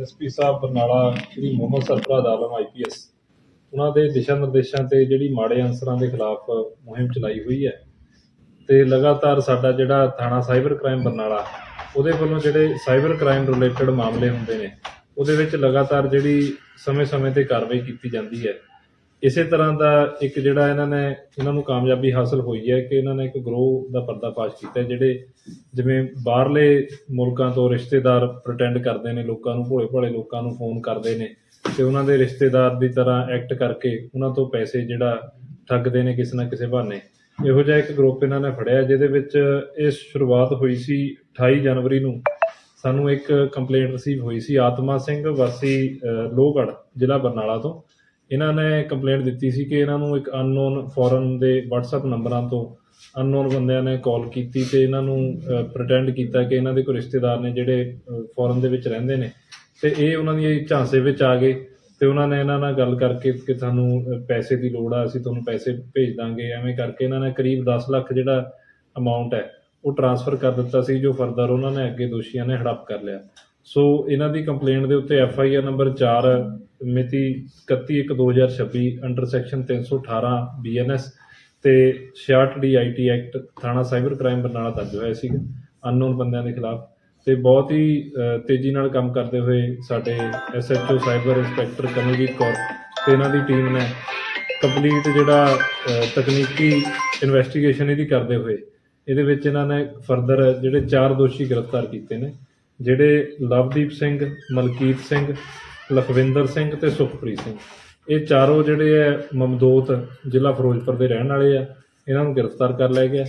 SP ਸਾਹਿਬ Barnala, Shri Mohammad Sarfaraz Alam IPS ਉਹਨਾਂ ਦੇ ਦਿਸ਼ਾ ਨਿਰਦੇਸ਼ਾਂ ਤੇ ਜਿਹੜੀ ਮਾੜੇ ਅਨਸਰਾਂ ਦੇ ਖਿਲਾਫ ਮੁਹਿੰਮ ਚਲਾਈ ਹੋਈ ਹੈ ਤੇ ਲਗਾਤਾਰ ਸਾਡਾ ਜਿਹੜਾ ਥਾਣਾ ਸਾਈਬਰ ਕ੍ਰਾਈਮ ਬਰਨਾਲਾ, ਉਹਦੇ ਵੱਲੋਂ ਜਿਹੜੇ ਸਾਈਬਰ ਕ੍ਰਾਈਮ ਰਿਲੇਟਡ ਮਾਮਲੇ ਹੁੰਦੇ ਨੇ, ਉਹਦੇ ਵਿੱਚ ਲਗਾਤਾਰ ਜਿਹੜੀ ਸਮੇਂ-ਸਮੇਂ ਤੇ ਕਾਰਵਾਈ ਕੀਤੀ ਜਾਂਦੀ ਹੈ। ਇਸੇ ਤਰ੍ਹਾਂ ਦਾ ਇੱਕ ਜਿਹੜਾ ਇਹਨਾਂ ਨੇ ਇਹਨਾਂ ਨੂੰ ਕਾਮਯਾਬੀ ਹਾਸਲ ਹੋਈ ਹੈ ਕਿ ਇਹਨਾਂ ਨੇ ਇੱਕ ਗਰੋਹ ਦਾ ਪਰਦਾਫਾਸ਼ ਕੀਤਾ ਜਿਹੜੇ ਜਿਵੇਂ ਬਾਹਰਲੇ ਮੁਲਕਾਂ ਤੋਂ ਰਿਸ਼ਤੇਦਾਰ ਪ੍ਰਟੈਂਡ ਕਰਦੇ ਨੇ ਲੋਕਾਂ ਨੂੰ ਭੋਲੇ ਭਾਲੇ ਲੋਕਾਂ ਨੂੰ ਫੋਨ ਕਰਦੇ ਨੇ ਤੇ ਉਹਨਾਂ ਦੇ ਰਿਸ਼ਤੇਦਾਰ ਦੀ ਤਰ੍ਹਾਂ ਐਕਟ ਕਰਕੇ ਉਹਨਾਂ ਤੋਂ ਪੈਸੇ ਜਿਹੜਾ ਠੱਗਦੇ ਨੇ ਕਿਸੇ ਨਾ ਕਿਸੇ ਬਹਾਨੇ। ਇਹੋ ਜਿਹਾ ਇੱਕ ਗਰੁੱਪ ਇਹਨਾਂ ਨੇ ਫੜਿਆ ਜਿਹਦੇ ਵਿੱਚ ਇਹ ਸ਼ੁਰੂਆਤ ਹੋਈ ਸੀ 28 ਜਨਵਰੀ ਨੂੰ। ਸਾਨੂੰ ਇੱਕ ਕੰਪਲੇਂਟ ਰਿਸੀਵ ਹੋਈ ਸੀ ਆਤਮਾ ਸਿੰਘ ਵਾਸੀ ਅਹ, ਲੋਹਗੜ੍ਹ ਜ਼ਿਲ੍ਹਾ ਬਰਨਾਲਾ ਤੋਂ। ਇਹਨਾਂ ਨੇ ਕੰਪਲੇਂਟ ਦਿੱਤੀ ਸੀ ਕਿ ਇਹਨਾਂ ਨੂੰ ਇੱਕ ਅਨਨੋਨ ਫੋਰਨ ਦੇ WhatsApp ਨੰਬਰਾਂ ਤੋਂ ਅਨਨੋਨ ਬੰਦਿਆਂ ਨੇ ਕਾਲ ਕੀਤੀ ਤੇ ਇਹਨਾਂ ਨੂੰ ਪ੍ਰਟੈਂਡ ਕੀਤਾ ਕਿ ਇਹਨਾਂ ਦੇ ਕੋਈ ਰਿਸ਼ਤੇਦਾਰ ਨੇ ਜਿਹੜੇ ਫੋਰਨ ਦੇ ਵਿੱਚ ਰਹਿੰਦੇ ਨੇ। ਤੇ ਇਹ ਉਹਨਾਂ ਦੀ ਝਾਂਸੇ ਵਿੱਚ ਆ ਗਏ ਤੇ ਉਹਨਾਂ ਨੇ ਇਹਨਾਂ ਨਾਲ ਗੱਲ ਕਰਕੇ ਕਿ ਤੁਹਾਨੂੰ ਪੈਸੇ ਦੀ ਲੋੜ ਆ, ਅਸੀਂ ਤੁਹਾਨੂੰ ਪੈਸੇ ਭੇਜ ਦਾਂਗੇ। ਐਵੇਂ ਕਰਕੇ ਇਹਨਾਂ ਨੇ ਕਰੀਬ 10 ਲੱਖ ਜਿਹੜਾ ਅਮਾਉਂਟ ਹੈ, ਉਹ ਟ੍ਰਾਂਸਫਰ ਕਰ ਦਿੱਤਾ ਸੀ, ਜੋ ਫਰਦਰ ਉਹਨਾਂ ਨੇ ਅੱਗੇ ਦੋਸ਼ੀਆਂ ਨੇ ਹੜੱਪ ਕਰ ਲਿਆ। ਸੋ ਇਹਨਾਂ ਦੀ ਕੰਪਲੇਂਟ ਦੇ ਉੱਤੇ ਐਫ ਆਈ ਆਰ ਨੰਬਰ 4 ਮਿਤੀ 31/1/2026 under section 318 B N S ਤੇ 66 ਡੀ ਆਈ ਟੀ ਐਕਟ ਥਾਣਾ ਸਾਈਬਰ ਕ੍ਰਾਈਮ ਬਰਨਾਲਾ ਦਰਜ ਹੋਇਆ ਸੀ ਅਨਨੋਨ ਬੰਦਿਆਂ ਦੇ ਖਿਲਾਫ। ਤੇ ਬਹੁਤ ਹੀ ਤੇਜ਼ੀ ਨਾਲ ਕੰਮ ਕਰਦੇ ਹੋਏ ਸਾਡੇ S H O cyber inspector Kamaljit Kaur ਤੇ ਇਹਨਾਂ ਦੀ ਟੀਮ ਨੇ ਕੰਪਲੀਟ ਜਿਹੜਾ ਤਕਨੀਕੀ ਇਨਵੈਸਟੀਗੇਸ਼ਨ ਇਹਦੀ ਕਰਦੇ ਹੋਏ, ਇਹਦੇ ਵਿੱਚ ਇਹਨਾਂ ਨੇ ਫਰਦਰ ਜਿਹੜੇ ਚਾਰ ਦੋਸ਼ੀ ਗ੍ਰਿਫਤਾਰ ਕੀਤੇ ਨੇ। ਜਿਹੜੇ ਲਵਦੀਪ ਸਿੰਘ, ਮਲਕੀਤ ਸਿੰਘ, ਲਖਵਿੰਦਰ ਸਿੰਘ ਤੇ ਸੁਖਪ੍ਰੀਤ ਸਿੰਘ। ਇਹ ਚਾਰੋਂ ਜਿਹੜੇ ਹੈ ਮਮਦੋਤ ਜ਼ਿਲ੍ਹਾ ਫਿਰੋਜ਼ਪੁਰ ਦੇ ਰਹਿਣ ਵਾਲੇ ਆ। ਇਹਨਾਂ ਨੂੰ ਗ੍ਰਿਫਤਾਰ ਕਰ ਲਿਆ ਗਿਆ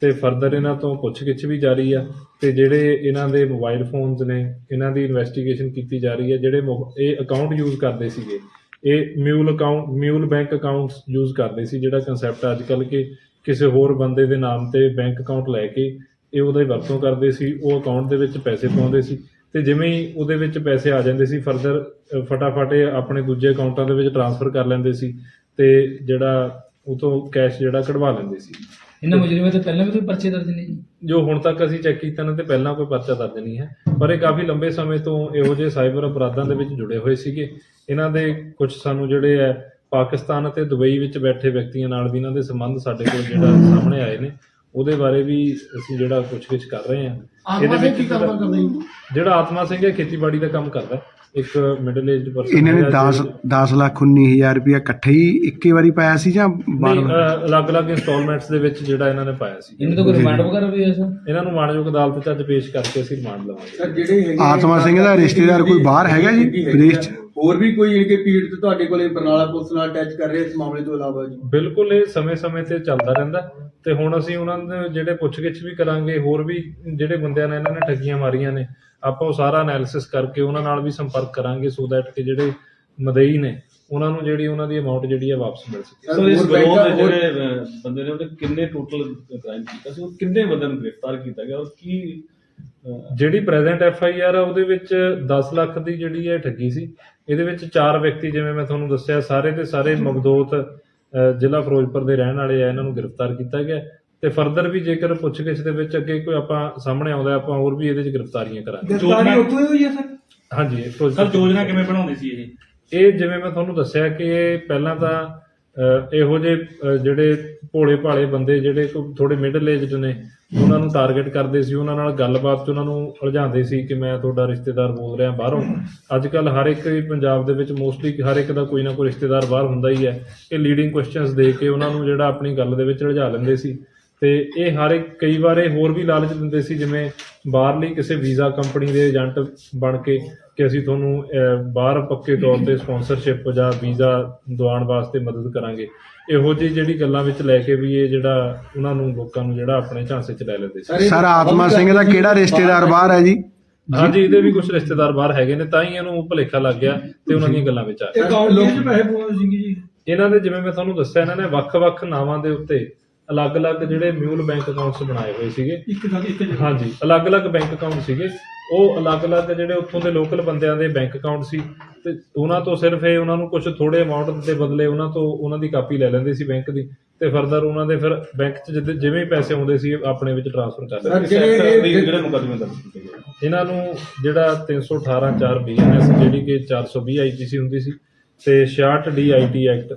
ਤੇ ਫਰਦਰ ਇਹਨਾਂ ਤੋਂ ਪੁੱਛਗਿੱਛ ਵੀ ਜਾਰੀ ਆ ਤੇ ਜਿਹੜੇ ਇਹਨਾਂ ਦੇ ਮੋਬਾਈਲ ਫੋਨਸ ਨੇ, ਇਹਨਾਂ ਦੀ ਇਨਵੈਸਟੀਗੇਸ਼ਨ ਕੀਤੀ ਜਾ ਰਹੀ ਹੈ ਜਿਹੜੇ ਮੋਬ- ਇਹ ਅਕਾਊਂਟ ਯੂਜ਼ ਕਰਦੇ ਸੀਗੇ। ਇਹ mule account mule bank accounts use ਕਰਦੇ ਸੀ, ਜਿਹੜਾ ਕਨਸੈਪਟ ਅੱਜ ਕੱਲ੍ਹ ਕਿ ਕਿਸੇ ਹੋਰ ਬੰਦੇ ਦੇ ਨਾਮ ਤੇ ਬੈਂਕ ਅਕਾਊਂਟ ਲੈ ਕੇ ਇਹ ਉਹਦਾ ਹੀ ਵਰਤੋਂ ਕਰਦੇ ਸੀ ਉਹ ਅਕਾਊਂਟ ਦੇ ਵਿੱਚ ਪੈਸੇ ਪਾਉਂਦੇ ਸੀ ਤੇ ਜਿਵੇਂ ਹੀ ਉਹਦੇ ਵਿੱਚ ਪੈਸੇ ਆ ਜਾਂਦੇ ਸੀ ਫਰਦਰ ਫਟਾਫਟ ਇਹ ਆਪਣੇ ਦੂਜੇ ਅਕਾਊਂਟਾਂ ਦੇ ਵਿੱਚ ਟ੍ਰਾਂਸਫਰ ਕਰ ਲੈਂਦੇ ਸੀ ਤੇ ਜਿਹੜਾ ਉਹ ਤੋਂ ਕੈਸ਼ ਜਿਹੜਾ ਕਢਵਾ ਲੈਂਦੇ ਸੀ। ਇਹਨਾਂ ਮੁਜਰਮਾਂ ਤੇ ਪਹਿਲਾਂ ਵੀ ਕੋਈ ਪਰਚੇ ਦਰਜ ਨੇ ਜੀ? ਜੋ ਹੁਣ ਤੱਕ ਅਸੀਂ ਚੈੱਕ ਕੀਤਾ ਨਾ ਤੇ ਪਹਿਲਾਂ ਕੋਈ ਪਰਚਾ ਦਰਜ ਨਹੀਂ ਹੈ। ਪਰ ਇਹ ਕਾਫੀ ਲੰਬੇ ਸਮੇਂ ਤੋਂ ਇਹੋ ਜਿਹੇ ਸਾਈਬਰ ਅਪਰਾਧਾਂ ਦੇ ਵਿੱਚ ਜੁੜੇ ਹੋਏ ਸੀਗੇ। ਇਹਨਾਂ ਦੇ ਕੁਝ ਸਾਨੂੰ ਜਿਹੜੇ ਹੈ ਪਾਕਿਸਤਾਨ ਅਤੇ ਦੁਬਈ ਵਿੱਚ ਬੈਠੇ ਵਿਅਕਤੀਆਂ ਨਾਲ ਵੀ ਇਹਨਾਂ ਦੇ ਸੰਬੰਧ ਸਾਡੇ ਕੋਲ ਜਿਹੜਾ ਸਾਹਮਣੇ ਆਏ ਨੇ। ਉਹਦੇ ਬਾਰੇ ਵੀ ਅਸੀਂ ਜਿਹੜਾ ਪੁੱਛਗਿੱਛ ਕਰ ਰਹੇ ਹਾਂ ਆਤਮਾ ਸਿੰਘ ਕੀ ਕੰਮ ਕਰਦਾ ਜੀ ਜਿਹੜਾ ਆਤਮਾ ਸਿੰਘ ਹੈ ਖੇਤੀਬਾੜੀ ਦਾ ਕੰਮ ਕਰਦਾ ਹੈ। ਇੱਕ ਮਿਡਲ ਏਜਡ ਪਰਸਨ ਇਹਨਾਂ ਨੇ 10 10 ਲੱਖ 19000 ਰੁਪਇਆ ਇਕੱਠੇ ਹੀ ਇੱਕੇ ਵਾਰੀ ਪਾਇਆ ਸੀ ਜਾਂ ਬਾਰ ਅਲੱਗ-ਅਲੱਗ ਇੰਸਟਾਲਮੈਂਟਸ ਦੇ ਵਿੱਚ ਜਿਹੜਾ ਇਹਨਾਂ ਨੇ ਪਾਇਆ ਸੀ। ਇਹਨਾਂ ਤੋਂ ਕੋਈ ਰਿਮਾਂਡ ਵਗੈਰਾ ਵੀ ਹੈ ਸਰ ਇਹਨਾਂ ਨੂੰ ਮਾਣਯੋਗ ਅਦਾਲਤ 'ਚ ਅੱਜ ਪੇਸ਼ ਕਰਕੇ ਅਸੀਂ ਰਿਮਾਂਡ ਲਵਾਂਗੇ। ਸਰ ਜਿਹੜੇ ਹੈਗੇ ਆਤਮਾ ਸਿੰਘ ਦਾ ਰਿਸ਼ਤੇਦਾਰ ਕੋਈ ਬਾਹਰ ਹੈਗਾ ਜੀ? ਵਿਦੇਸ਼ 'ਚ? ਹੋਰ ਵੀ ਕੋਈ ਜਿਹੜੇ ਕਿ ਪੀੜਤ ਤੁਹਾਡੇ ਕੋਲੇ ਬਰਨਾਲਾ ਪੁਲਿਸ ਨਾਲ ਅਟੈਚ ਕਰ ਰਹੇ ਇਸ ਮਾਮਲੇ ਤੋਂ ਇਲਾਵਾ ਜੀ? ਬਿਲਕੁਲ ਇਹ ਸਮੇਂ-ਸਮੇਂ ਤੇ ਚੱਲਦਾ ਰਹਿੰਦਾ। ਤੇ ਹੁਣ ਅਸੀਂ ਉਹਨਾਂ ਦੇ ਜਿਹੜੇ ਪੁੱਛਗਿੱਛ ਵੀ ਕਰਾਂਗੇ ਹੋਰ ਵੀ ਜਿਹੜੇ ਬੰਦਿਆਂ ਨੇ ਇਹਨਾਂ ਨੇ ਠੱਗੀਆਂ ਮਾਰੀਆਂ ਨੇ ਆਪਾਂ ਉਹ ਸਾਰਾ ਐਨਾਲਿਸਿਸ ਕਰਕੇ ਉਹਨਾਂ ਨਾਲ ਵੀ ਸੰਪਰਕ ਕਰਾਂਗੇ ਸੋ ਦੈਟ ਕਿ ਜਿਹੜੇ ਮਦਈ ਨੇ ਉਹਨਾਂ ਨੂੰ ਜਿਹੜੀ ਉਹਨਾਂ ਦੀ ਅਮਾਉਂਟ ਜਿਹੜੀ ਹੈ ਵਾਪਸ ਮਿਲ ਸਕੇ। ਸਰ ਇਸ ਗਰੋਹ ਦੇ ਜਿਹੜੇ ਬੰਦੇ ਨੇ ਉਹਨੇ ਕਿੰਨੇ ਟੋਟਲ ਕ੍ਰਾਈਮ ਕੀਤਾ ਸੀ? ਉਹ ਕਿੰਨੇ ਬੰਦਿਆਂ ਨੂੰ ਗ੍ਰਿਫਤਾਰ ਕੀਤਾ ਗਿਆ? ਔਰ ਕੀ ਜਿਹੜੀ ਪ੍ਰੈਜ਼ੈਂਟ ਐਫ ਆਈ ਆਰ ਆ ਉਹਦੇ ਵਿੱਚ 10 ਲੱਖ ਦੀ ਜਿਹੜੀ ਹੈ ਠੱਗੀ ਸੀ ਇਹਦੇ ਵਿੱਚ ਚਾਰ ਵਿਅਕਤੀ ਜਿਵੇਂ ਮੈਂ ਤੁਹਾਨੂੰ ਦੱਸਿਆ ਸਾਰੇ ਦੇ ਸਾਰੇ ਮਗਦੋਤ ਜ਼ਿਲ੍ਹਾ ਫਿਰੋਜ਼ਪੁਰ ਦੇ ਰਹਿਣ ਵਾਲੇ ਆ ਇਹਨਾਂ ਨੂੰ ਗ੍ਰਿਫਤਾਰ ਕੀਤਾ ਗਿਆ। ਤੇ ਫਰਦਰ ਵੀ ਜੇਕਰ ਪੁੱਛਗਿੱਛ ਦੇ ਵਿੱਚ ਅੱਗੇ ਕੋਈ ਆਪਾਂ ਸਾਹਮਣੇ ਆਉਂਦਾ ਆਪਾਂ ਹੋਰ ਵੀ ਇਹਦੇ ਵਿੱਚ ਗ੍ਰਿਫਤਾਰੀਆਂ ਕਰਾਂਗੇ। ਯੋਜਨਾ- ਉੱਥੋਂ ਹੀ ਹੋਈ ਹੈ ਸਰ? ਹਾਂਜੀ ਇਹ ਸਰ ਯੋਜਨਾ ਕਿਵੇਂ ਬਣਾਉਂਦੇ ਸੀ ਇਹ? ਇਹ ਜਿਵੇਂ ਮੈਂ ਤੁਹਾਨੂੰ ਦੱਸਿਆ ਕਿ ਇਹ ਪਹਿਲਾਂ ਤਾਂ ਅਹ, ਇਹੋ ਜਿਹੇ ਅਹ, ਜਿਹੜੇ ਭੋਲੇ ਭਾਲੇ ਬੰਦੇ ਜਿਹੜੇ ਥੋੜੇ ਮਿਡਲ ਏਜਡ ਨੇ ਉਹਨਾਂ ਨੂੰ ਟਾਰਗੇਟ ਕਰਦੇ ਸੀ ਉਹਨਾਂ ਨਾਲ ਗੱਲਬਾਤ 'ਚ ਉਹਨਾਂ ਨੂੰ ਉਲਝਾਉਂਦੇ ਸੀ ਕਿ ਮੈਂ ਤੁਹਾਡਾ ਰਿਸ਼ਤੇਦਾਰ ਬੋਲ ਰਿਹਾ ਬਾਹਰੋਂ। ਅੱਜ ਕੱਲ ਹਰ ਇੱਕ ਹੀ ਪੰਜਾਬ ਦੇ ਵਿੱਚ ਮੋਸਟਲੀ ਹਰ ਇੱਕ ਦਾ ਕੋਈ ਨਾ ਕੋਈ ਰਿਸ਼ਤੇਦਾਰ ਬਾਹਰ ਹੁੰਦਾ ਹੀ ਹੈ। ਇਹ ਲੀਡਿੰਗ ਕੁਐਸਚਨਸ ਦੇ ਕੇ ਉਹਨਾਂ ਨੂੰ ਜਿਹੜਾ ਆਪਣੀ ਗੱਲ ਦੇ ਵਿੱਚ ਉਲਝਾ ਲੈਂਦੇ ਸੀ। ਤੇ ਇਹ ਹਰ ਇੱਕ ਕਈ ਵਾਰ ਇਹ ਹੋਰ ਵੀ ਲਾਲਚ ਦਿੰਦੇ ਸੀ ਜਿਵੇਂ ਬਾਹਰਲੀ ਕਿਸੇ ਵੀਜ਼ਾ ਕੰਪਨੀ ਦੇ ਏਜੰਟ ਬਣ ਕੇ ਕਿ ਅਸੀਂ ਤੁਹਾਨੂੰ ਬਾਹਰ ਪੱਕੇ ਤੌਰ ਤੇ ਸਪਾਂਸਰਸ਼ਿਪ ਜਾਂ ਵੀਜ਼ਾ ਦਿਵਾਉਣ ਵਾਸਤੇ ਮਦਦ ਕਰਾਂਗੇ। ਇਹੋ ਜਿਹੀ ਜਿਹੜੀ ਗੱਲਾਂ ਵਿੱਚ ਲੈ ਕੇ ਵੀ ਇਹ ਜਿਹੜਾ ਉਹਨਾਂ ਨੂੰ ਲੋਕਾਂ ਨੂੰ ਜਿਹੜਾ ਆਪਣੇ ਝਾਂਸੇ 'ਚ ਲੈ ਲੈਂਦੇ ਸੀ। ਸਰ ਆਤਮਾ ਸਿੰਘ ਦਾ ਕਿਹੜਾ ਰਿਸ਼ਤੇਦਾਰ ਬਾਹਰ ਹੈ ਜੀ? ਹਾਂਜੀ ਇਹਦੇ ਵੀ ਕੁਝ ਰਿਸ਼ਤੇਦਾਰ ਬਾਹਰ ਹੈਗੇ ਨੇ ਤਾਂ ਹੀ ਇਹਨੂੰ ਭੁਲੇਖਾ ਲੱਗ ਗਿਆ ਤੇ ਉਹਨਾਂ ਦੀਆਂ ਗੱਲਾਂ ਵਿੱਚ ਆ। ਗਿਆ ਵਿੱਚ ਪੈਸੇ ਪਾਉਂਦੇ ਸੀਗੇ ਜੀ। ਇਹਨਾਂ ਦੇ ਜਿਵੇਂ ਮੈਂ ਤੁਹਾਨੂੰ ਦੱਸਿਆ ਇਹਨਾਂ ਨੇ ਵੱਖ-ਵੱਖ ਨਾਵਾਂ ਦੇ ਉੱਤੇ ਅਲੱਗ-ਅਲੱਗ ਜਿਹੜੇ ਮਿਊਲ ਬੈਂਕ ਅਕਾਊਂਟਸ ਬਣਾਏ ਹੋਏ ਸੀਗੇ। ਇੱਕ ਥਾਂ ਇੱਕ ਜਗ੍ਹਾ। ਹਾਂਜੀ ਅਲੱਗ-ਅਲੱਗ ਬੈਂਕ ਅਕਾਊਂਟ ਸੀਗੇ। ਉਹ ਅਲੱਗ-ਅਲੱਗ ਜਿਹੜੇ ਉੱਥੋਂ ਦੇ ਲੋਕਲ ਬੰਦਿਆਂ ਦੇ ਬੈਂਕ ਅਕਾਊਂਟ ਸੀ। ਤੇ ਉਹਨਾਂ ਤੋਂ ਸਿਰਫ ਇਹ ਉਹਨਾਂ ਨੂੰ ਕੁਝ ਥੋੜੇ ਅਮਾਉਂਟ ਦੇ ਬਦਲੇ ਉਹਨਾਂ ਤੋਂ ਉਹਨਾਂ ਦੀ ਕਾਪੀ ਲੈ ਲੈਂਦੇ ਸੀ ਬੈਂਕ ਦੀ। ਤੇ ਫਰਦਰ ਉਹਨਾਂ ਦੇ ਫਿਰ ਬੈਂਕ 'ਚ ਜਿੱਦ- ਜਿਵੇਂ ਹੀ ਪੈਸੇ ਆਉਂਦੇ ਸੀ ਆਪਣੇ ਵਿੱਚ ਟ੍ਰਾਂਸਫਰ ਕਰ ਸਰ, ਦਿੰਦੇ ਜਿਹੜੇ ਜਿਹੜੇ ਇਹ- ਜਿਹੜੇ ਮੁਕੱਦਮੇ ਦਰਜ ਕੀਤੇ ਗਏ। ਇਹਨਾਂ ਨੂੰ ਜਿਹੜਾ 318 4 ਬੀਐਨਐਸ ਜਿਹੜੀ ਕਿ 420 ਆਈਪੀਸੀ ਹੁੰਦੀ ਸੀ ਤੇ 66 ਡੀਆਈਟੀ ਐਕਟ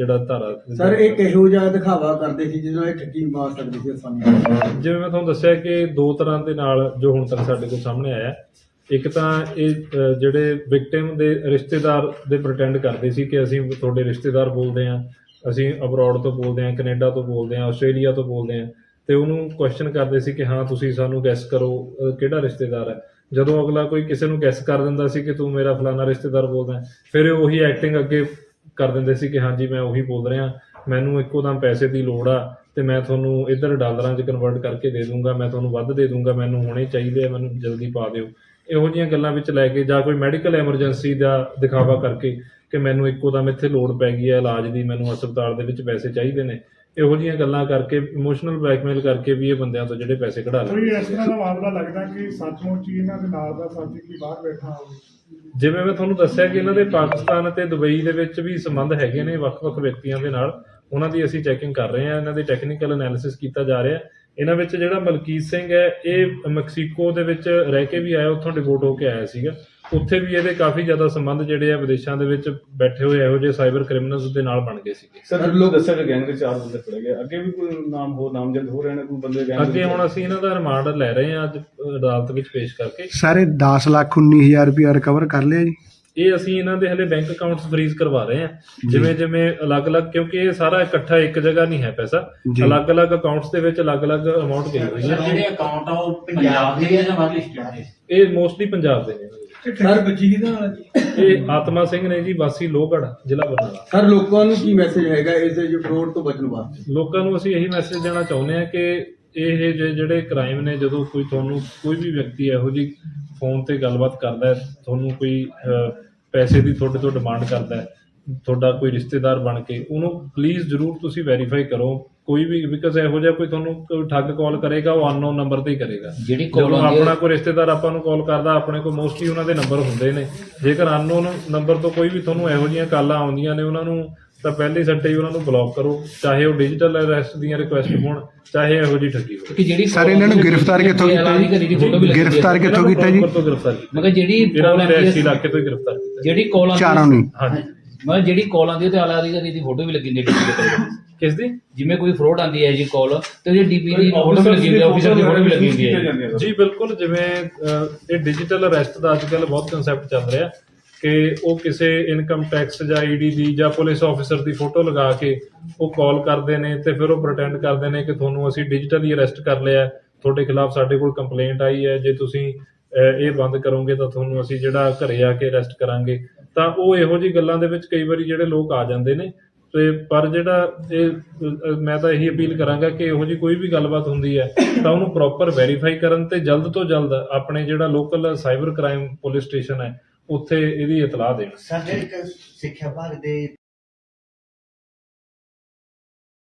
ਜਿਹੜਾ ਧਾਰਾ ਸਰ ਇਹ ਕਿਹੋ ਜਿਹਾ ਦਿਖਾਵਾ ਕਰਦੇ ਸੀ ਜਿਹਦੇ ਨਾਲ ਇਹ ਠੱਗੀ ਮਾਰ ਸਕਦੇ ਸੀ ਆਸਾਨੀ ਨਾਲ ਜਿਵੇਂ ਮੈਂ ਤੁਹਾਨੂੰ ਦੱਸਿਆ ਕਿ ਦੋ ਤਰ੍ਹਾਂ ਦੇ ਨਾਲ ਜੋ ਹੁਣ ਤੱਕ ਸਾਡੇ ਕੋਲ ਸਾਹਮਣੇ ਆਇਆ। ਇੱਕ ਤਾਂ ਇਹ ਅ, ਜਿਹੜੇ ਵਿਕਟਿਮ ਦੇ ਰਿਸ਼ਤੇਦਾਰ ਦੇ ਪ੍ਰਟੈਂਡ ਕਰਦੇ ਸੀ ਕਿ ਅਸੀਂ ਤੁਹਾਡੇ ਰਿਸ਼ਤੇਦਾਰ ਬੋਲਦੇ ਹਾਂ ਅਸੀਂ ਅਬਰੋਡ ਤੋਂ ਬੋਲਦੇ ਹਾਂ ਕੈਨੇਡਾ ਤੋਂ ਬੋਲਦੇ ਹਾਂ ਆਸਟ੍ਰੇਲੀਆ ਤੋਂ ਬੋਲਦੇ ਹਾਂ ਤੇ ਉਹਨੂੰ ਕੁਐਸਚਨ ਕਰਦੇ ਸੀ ਕਿ ਹਾਂ ਤੁਸੀਂ ਸਾਨੂੰ ਗੈਸ ਕਰੋ ਅ, ਕਿਹੜਾ ਰਿਸ਼ਤੇਦਾਰ ਹੈ ਜਦੋਂ ਅਗਲਾ ਕੋਈ ਕਿਸੇ ਨੂੰ ਗੈਸ ਕਰ ਦਿੰਦਾ ਸੀ ਕਿ ਤੂੰ ਮੇਰਾ ਫਲਾਣਾ ਰਿਸ਼ਤੇਦਾਰ ਬੋਲਦਾ ਹੈ, ਫਿਰ ਇਹ ਉਹੀ ਐਕਟਿੰਗ ਅੱਗੇ ਕਰ ਦਿੰਦੇ ਸੀ ਕਿ ਹਾਂਜੀ ਮੈਂ ਉਹੀ ਬੋਲ ਰਿਹਾ, ਮੈਨੂੰ ਇੱਕੋ ਦਮ ਪੈਸੇ ਦੀ ਲੋੜ ਆ ਤੇ ਮੈਂ ਤੁਹਾਨੂੰ ਇੱਧਰ ਡਾਲਰਾਂ 'ਚ ਕਨਵਰਟ ਕਰਕੇ ਦੇ ਦੂੰਗਾ, ਮੈਂ ਤੁਹਾਨੂੰ ਵੱਧ ਦੇ ਦੂੰਗਾ, ਮੈਨੂੰ ਹੁਣੇ ਚਾਹੀਦੇ ਆ, ਮੈਨੂੰ ਜਲਦੀ ਪਾ ਦਿਓ। ਇਹੋ ਜਿਹੀਆਂ ਗੱਲਾਂ ਵਿੱਚ ਲੈ ਕੇ ਜਾਂ ਕੋਈ ਮੈਡੀਕਲ ਐਮਰਜੈਂਸੀ ਦਾ ਦਿਖਾਵਾ ਕਰਕੇ ਕਿ ਮੈਨੂੰ ਇੱਕੋ ਦਮ ਇੱਥੇ ਲੋੜ ਪੈ ਗਈ ਹੈ ਇਲਾਜ ਦੀ, ਮੈਨੂੰ ਹਸਪਤਾਲ ਦੇ ਵਿੱਚ ਪੈਸੇ ਚਾਹੀਦੇ ਨੇ। ਇਹੋ ਜਿਹੀਆਂ ਗੱਲਾਂ ਕਰਕੇ ਇਮੋਸ਼ਨਲ ਬਲੈਕਮੇਲ ਕਰਕੇ ਵੀ ਇਹ ਬੰਦਿਆਂ ਤੋਂ ਜਿਹੜੇ ਪੈਸੇ ਕਢਾ ਲੈਂਦੇ ਕੋਈ ਇਸ ਤਰ੍ਹਾਂ ਦਾ ਮਾਮਲਾ ਲੱਗਦਾ ਕਿ ਸੱਚਮੁੱਚ ਹੀ ਇਹਨਾਂ ਦੇ ਨਾਲ ਦਾ ਸਾਥੀ ਕੀ ਬਾਹਰ ਬੈਠਾ ਹੋਵੇ? ਜਿਵੇਂ ਮੈਂ ਤੁਹਾਨੂੰ ਦੱਸਿਆ ਕਿ ਇਹਨਾਂ ਦੇ ਪਾਕਿਸਤਾਨ ਅਤੇ ਦੁਬਈ ਦੇ ਵਿੱਚ ਵੀ ਸੰਬੰਧ ਹੈਗੇ ਨੇ ਵੱਖ-ਵੱਖ ਵਿਅਕਤੀਆਂ ਦੇ ਨਾਲ, ਉਹਨਾਂ ਦੀ ਅਸੀਂ ਚੈਕਿੰਗ ਕਰ ਰਹੇ ਹਾਂ, ਇਹਨਾਂ ਦੀ ਟੈਕਨੀਕਲ ਐਨਾਲਿਸਿਸ ਕੀਤਾ ਜਾ ਰਿਹਾ। ਇਹਨਾਂ ਵਿੱਚ ਜਿਹੜਾ ਮਲਕੀਤ ਸਿੰਘ ਹੈ, ਇਹ ਮੈਕਸੀਕੋ ਦੇ ਵਿੱਚ ਰਹਿ ਕੇ ਵੀ ਆਇਆ, ਉੱਥੋਂ ਡਿਵੋਟ ਹੋ ਕੇ ਆਇਆ ਸੀਗਾ। ਉੱਥੇ ਵੀ ਇਹਦੇ ਕਾਫੀ ਜ਼ਿਆਦਾ ਸੰਬੰਧ ਜਿਹੜੇ ਆ ਵਿਦੇਸ਼ਾਂ ਦੇ ਵਿੱਚ ਬੈਠੇ ਹੋਏ ਇਹੋ ਜਿਹੇ ਸਾਈਬਰ ਕ੍ਰਿਮੀਨਲਸ ਦੇ ਨਾਲ ਬਣ ਗਏ ਸੀਗੇ। ਸਰ ਲੋਕ ਦੱਸਿਆ ਕਿ ਗੈਂਗ ਦੇ ਚਾਰ ਬੰਦੇ ਫੜੇ ਗਏ ਅੱਗੇ ਵੀ ਕੋਈ ਨਾਮ ਹੋ ਨਾਮਜ਼ਦ ਹੋ ਰਹੇ ਨੇ ਕੋਈ ਬੰਦੇ ਗੈਂਗ ਅੱਗੇ ਹੁਣ ਅਸੀਂ ਇਹਨਾਂ ਦਾ ਰਿਮਾਂਡ ਲੈ ਰਹੇ ਹਾਂ ਅੱਜ ਅਦਾਲਤ ਵਿੱਚ ਪੇਸ਼ ਕਰਕੇ। ਸਾਰੇ 10 ਲੱਖ 19000 ਰੁਪਇਆ ਰਿਕਵਰ ਕਰ ਲਿਆ ਜੀ। ਇਹ ਅਸੀਂ ਇਹਨਾਂ ਦੇ ਹਲੇ ਬੈਂਕ ਅਕਾਊਂਟਸ ਫਰੀਜ਼ ਕਰਵਾ ਰਹੇ ਹਾਂ। ਜਿਵੇਂ ਜਿਵੇਂ ਅਲੱਗ-ਅਲੱਗ ਕਿਉਂਕਿ ਇਹ ਸਾਰਾ ਇਕੱਠਾ ਇੱਕ ਜਗ੍ਹਾ ਨਹੀਂ ਹੈ ਪੈਸਾ। ਅਲੱਗ-ਅਲੱਗ ਅਕਾਊਂਟਸ ਦੇ ਵਿੱਚ ਅਲੱਗ-ਅਲੱਗ ਅਮਾਉਂਟ ਗਈ ਹੋਈ ਹੈ। ਜਿਹੜੇ ਅਕਾਊਂਟ ਆ ਉਹ ਪੰਜਾਬ ਦੇ ਜਾਂ ਬਾਹਰਲੀ ਸਟੇਟ ਦੇ? ਇਹ ਮੋਸਟਲੀ ਪੰਜਾਬ ਦੇ ਨੇ। ਸਰ ਬੱਚੀ ਕਿਹਦਾ ਨਾਲ ਜੀ? ਇਹ ਆਤਮਾ ਸਿੰਘ ਨੇ ਜੀ ਵਾਸੀ ਲੋਹਗੜ੍ਹ ਜ਼ਿਲ੍ਹਾ ਬਰਨਾਲਾ। ਸਰ ਲੋਕਾਂ ਨੂੰ ਕੀ ਮੈਸੇਜ ਹੈਗਾ ਇਸ ਜੋ ਫਰੋਡ ਤੋਂ ਬਚਣ ਵਾਸਤੇ? ਲੋਕਾਂ ਨੂੰ ਅਸੀਂ ਇਹੀ ਮੈਸੇਜ ਦੇਣਾ ਚਾਹੁੰਦੇ ਹਾਂ ਕਿ ਇਹ ਜਿਹੇ ਜਿਹੜੇ ਕ੍ਰਾਈਮ ਨੇ ਜਦੋਂ ਕੋਈ ਤੁਹਾਨੂੰ ਕੋਈ ਵੀ ਵਿਅਕਤੀ ਇਹੋ ਜੀ ਫੋਨ ਤੇ ਗੱਲਬਾਤ ਕਰਦਾ ਹੈ ਤੁਹਾਨੂੰ ਕੋਈ ਅਹ, ਪੈਸੇ ਦੀ ਤੁਹਾਡੇ ਤੋਂ ਡਿਮਾਂਡ ਕਰਦਾ ਹੈ ਤੁਹਾਡਾ ਕੋਈ ਰਿਸ਼ਤੇਦਾਰ ਬਣ ਕੇ ਉਹਨੂੰ ਪਲੀਜ਼ ਜਰੂਰ ਤੁਸੀਂ ਵੈਰੀਫਾਈ ਕਰੋ। ਕੋਈ ਵੀ ਬਿਕਾਜ਼ ਇਹੋ ਜਿਹਾ ਕੋਈ ਤੁਹਾਨੂੰ ਕੋਈ ਠੱਗ ਕਾਲ ਕਰੇਗਾ ਉਹ ਅਨਨੋਨ ਨੰਬਰ ਤੇ ਹੀ ਕਰੇਗਾ। ਜਿਹੜੀ ਹੈ- ਆਪਣਾ ਕੋਈ ਰਿਸ਼ਤੇਦਾਰ ਆਪਾਂ ਨੂੰ ਕਾਲ ਕਰਦਾ ਆਪਣੇ ਕੋਲ ਮੋਸਟਲੀ ਉਹਨਾਂ ਦੇ ਨੰਬਰ ਹੁੰਦੇ ਨੇ। ਜੇਕਰ ਅਨਨੋਨ ਨੰਬਰ ਤੋਂ ਕੋਈ ਵੀ ਤੁਹਾਨੂੰ ਇਹੋ ਜਿਹੀਆਂ ਕਾਲਾਂ ਆਉਂਦੀਆਂ ਨੇ ਉਹਨਾਂ ਨੂੰ ਤਾਂ ਪਹਿਲੇ ਸੱਟੇ ਹੀ ਉਹਨਾਂ ਨੂੰ ਬਲੌਕ ਕਰੋ। ਚਾਹੇ ਉਹ ਡਿਜੀਟਲ ਅਰੈਸਟ ਦੀਆਂ ਰਿਕੁਐਸਟ ਹੋਣ ਚਾਹੇ ਇਹੋ ਜਿਹੀ ਠੱਗੀ ਹੋਵੇ। ਕਿ ਜਿਹੜੀ ਸਰ, ਇਹਨਾਂ ਨੂੰ ਗ੍ਰਿਫਤਾਰ ਕਿੱਥੋਂ ਕੀਤਾ ਜੀ? ਗ੍ਰਿਫਤਾਰ ਕਿੱਥੋਂ ਕੀਤਾ ਜੀ? ਫਿਰੋਜ਼ਪੁਰ ਤੋਂ ਗ੍ਰਿਫਤਾਰ ਕੀਤਾ। ਮੈਂ ਕਿਹਾ ਜਿਹੜੀ ਕਾਲ ਇਲਾਕੇ ਤੋਂ ਗ੍ਰਿਫਤਾਰ ਕੀਤਾ ਜਿਹੜੀ ਕਾਲ ਆਉਂਦੀ ਚਾਰਾਂ ਨੂੰ ਹਾਂਜੀ। ਮੈਂ ਕਿਹਾ ਜਿਹੜੀ ਕਾਲ ਆਉਂਦੀ ਹੈ ਤੇ ਆਲਾ ਅਧਿਕਾਰੀ ਦੀ ਫੋਟੋ ਵੀ ਲੱਗੀ ਹੁੰਦੀ ਹੈ ਕਿਸ ਦੀ ਜਿਵੇਂ ਕੋਈ ਫਰੋਡ ਆਂਦੀ ਹੈ ਜੀ ਕਾਲ ਤੇ ਉਹਦੀ ਡੀਪੀ ਦੀ ਫੋਟੋ ਵੀ ਲੱਗੀ ਹੁੰਦੀ ਹੈ ਆਫੀਸਰ ਦੀ ਫੋਟੋ ਵੀ ਲੱਗੀ ਹੁੰਦੀ ਹੈ ਜੀ। ਬਿਲਕੁਲ ਜਿਵੇਂ ਅਹ, ਇਹ ਡਿਜੀਟਲ ਅਰੈਸਟ ਦਾ ਅੱਜਕੱਲ ਬਹੁਤ ਕਨਸੈਪਟ ਚੱਲ ਰਿਹਾ ਕਿ ਉਹ ਕਿਸੇ ਇਨਕਮ ਟੈਕਸ ਜਾਂ ਈਡੀ ਦੀ ਜਾਂ ਪੁਲਿਸ ਆਫੀਸਰ ਦੀ ਫੋਟੋ ਲਗਾ ਕੇ ਉਹ ਕਾਲ ਕਰਦੇ ਨੇ ਤੇ ਫਿਰ ਉਹ ਪ੍ਰਟੈਂਡ ਕਰਦੇ ਨੇ ਕਿ ਤੁਹਾਨੂੰ ਅਸੀਂ ਡਿਜੀਟਲੀ ਅਰੈਸਟ ਕਰ ਲਿਆ। ਹੈ, ਤੁਹਾਡੇ ਖਿਲਾਫ ਸਾਡੇ ਕੋਲ ਕੰਪਲੇਂਟ ਆਈ ਹੈ। ਜੇ ਤੁਸੀਂ ਅਹ, ਇਹ ਬੰਦ ਕਰੋਗੇ ਤਾਂ ਤੁਹਾਨੂੰ ਅਸੀਂ ਜਿਹੜਾ ਘਰੇ ਆ ਕੇ ਅਰੈਸਟ ਕਰਾਂਗੇ। ਤਾਂ ਉਹ ਇਹੋ ਜਿਹੀ ਗੱਲਾਂ ਦੇ ਵਿੱਚ ਕਈ ਵਾਰੀ ਜਿਹੜੇ ਲੋਕ ਆ ਜਾਂਦੇ ਨੇ। ਤੇ ਪਰ ਜਿਹੜਾ ਇਹ ਮੈਂ ਤਾਂ ਇਹੀ ਅਪੀਲ ਕਰਾਂਗਾ ਕਿ ਇਹੋ ਜਿਹੀ ਕੋਈ ਵੀ ਗੱਲਬਾਤ ਹੁੰਦੀ ਹੈ, ਤਾਂ ਉਹਨੂੰ ਪ੍ਰੋਪਰ ਵੈਰੀਫਾਈ ਕਰਨ ਤੇ ਜਲਦ ਤੋਂ ਜਲਦ ਆਪਣੇ ਜਿਹੜਾ local cyber crime police station ਹੈ, ਉੱਥੇ ਇਹਦੀ ਇਤਲਾਹ ਦੇਣ। ਸਰ ਸਿੱਖਿਆ ਵਿਭਾਗ ਦੇ